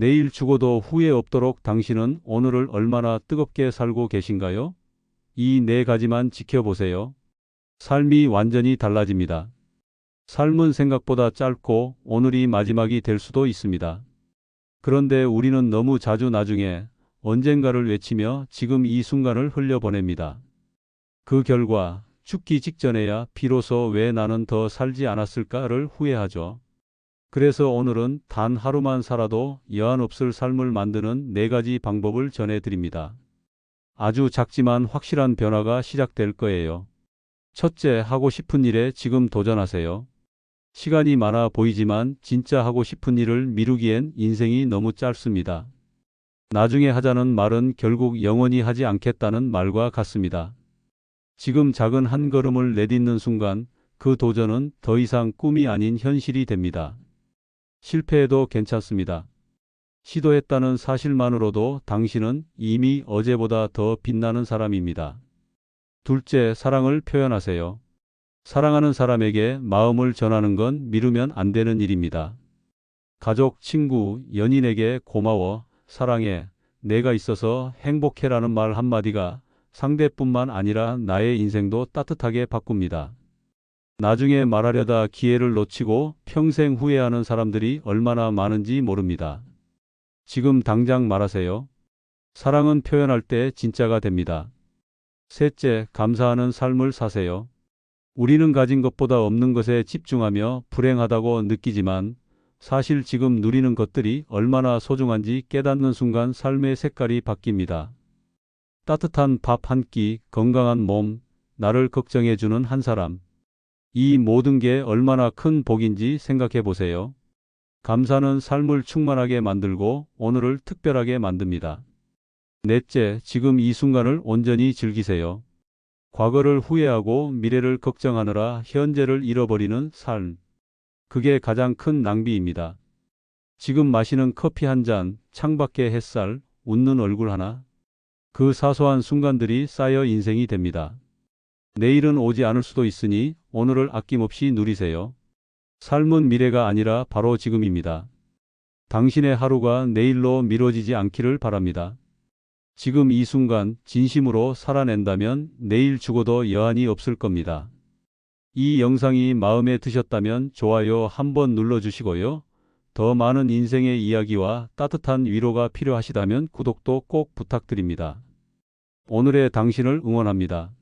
내일 죽어도 후회 없도록 당신은 오늘을 얼마나 뜨겁게 살고 계신가요? 이 네 가지만 지켜보세요. 삶이 완전히 달라집니다. 삶은 생각보다 짧고 오늘이 마지막이 될 수도 있습니다. 그런데 우리는 너무 자주 나중에 언젠가를 외치며 지금 이 순간을 흘려보냅니다. 그 결과 죽기 직전에야 비로소 왜 나는 더 살지 않았을까를 후회하죠. 그래서 오늘은 단 하루만 살아도 여한 없을 삶을 만드는 네 가지 방법을 전해드립니다. 아주 작지만 확실한 변화가 시작될 거예요. 첫째, 하고 싶은 일에 지금 도전하세요. 시간이 많아 보이지만 진짜 하고 싶은 일을 미루기엔 인생이 너무 짧습니다. 나중에 하자는 말은 결국 영원히 하지 않겠다는 말과 같습니다. 지금 작은 한 걸음을 내딛는 순간 그 도전은 더 이상 꿈이 아닌 현실이 됩니다. 실패해도 괜찮습니다. 시도했다는 사실만으로도 당신은 이미 어제보다 더 빛나는 사람입니다. 둘째, 사랑을 표현하세요. 사랑하는 사람에게 마음을 전하는 건 미루면 안 되는 일입니다. 가족, 친구, 연인에게 고마워, 사랑해, 내가 있어서 행복해라는 말 한마디가 상대뿐만 아니라 나의 인생도 따뜻하게 바꿉니다. 나중에 말하려다 기회를 놓치고 평생 후회하는 사람들이 얼마나 많은지 모릅니다. 지금 당장 말하세요. 사랑은 표현할 때 진짜가 됩니다. 셋째, 감사하는 삶을 사세요. 우리는 가진 것보다 없는 것에 집중하며 불행하다고 느끼지만 사실 지금 누리는 것들이 얼마나 소중한지 깨닫는 순간 삶의 색깔이 바뀝니다. 따뜻한 밥 한 끼, 건강한 몸, 나를 걱정해주는 한 사람. 이 모든 게 얼마나 큰 복인지 생각해 보세요. 감사는 삶을 충만하게 만들고 오늘을 특별하게 만듭니다. 넷째, 지금 이 순간을 온전히 즐기세요. 과거를 후회하고 미래를 걱정하느라 현재를 잃어버리는 삶. 그게 가장 큰 낭비입니다. 지금 마시는 커피 한 잔, 창밖의 햇살, 웃는 얼굴 하나. 그 사소한 순간들이 쌓여 인생이 됩니다. 내일은 오지 않을 수도 있으니 오늘을 아낌없이 누리세요. 삶은 미래가 아니라 바로 지금입니다. 당신의 하루가 내일로 미뤄지지 않기를 바랍니다. 지금 이 순간 진심으로 살아낸다면 내일 죽어도 여한이 없을 겁니다. 이 영상이 마음에 드셨다면 좋아요 한번 눌러주시고요. 더 많은 인생의 이야기와 따뜻한 위로가 필요하시다면 구독도 꼭 부탁드립니다. 오늘의 당신을 응원합니다.